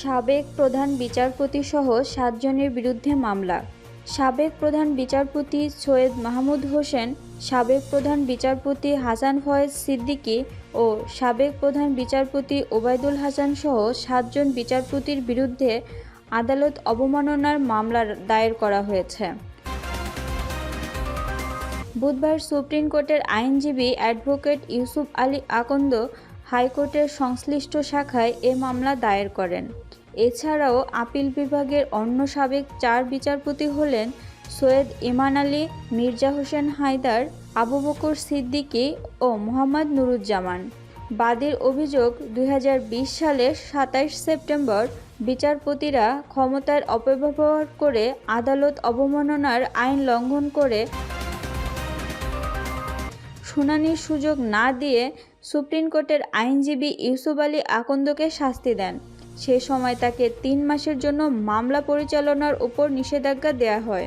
সাবেক প্রধান বিচারপতি সহ সাতজনের বিরুদ্ধে মামলা। সাবেক প্রধান বিচারপতি সৈয়দ মাহমুদ হোসেন, সাবেক প্রধান বিচারপতি হাসান ফয়েজ সিদ্দিকী ও সাবেক প্রধান বিচারপতি ওবায়দুল হাসান সহ সাতজন বিচারপতির বিরুদ্ধে আদালত অবমাননার মামলা দায়ের করা হয়েছে। বুধবার সুপ্রিম কোর্টের আইনজীবী অ্যাডভোকেট ইউসুফ আলী আকন্দ হাইকোর্টের সংশ্লিষ্ট শাখায় এ মামলা দায়ের করেন। এছাড়াও আপিল বিভাগের অন্য সাবেক চার বিচারপতি হলেন সৈয়দ ইমান আলী, মির্জা হোসেন হায়দার, আবু বকর সিদ্দিকী ও মোহাম্মদ নুরুজ্জামান। বাদীর অভিযোগ দুই হাজার বিশ সালের সাতাইশ সেপ্টেম্বর বিচারপতিরা ক্ষমতার অপব্যবহার করে আদালত অবমাননার আইন লঙ্ঘন করে শুনানির সুযোগ না দিয়ে সুপ্রিম কোর্টের আইনজীবী ইউসুফ আলী আকন্দকে শাস্তি দেন। সে সময় তাকে তিন মাসের জন্য মামলা পরিচালনার উপর নিষেধাজ্ঞা দেয়া হয়।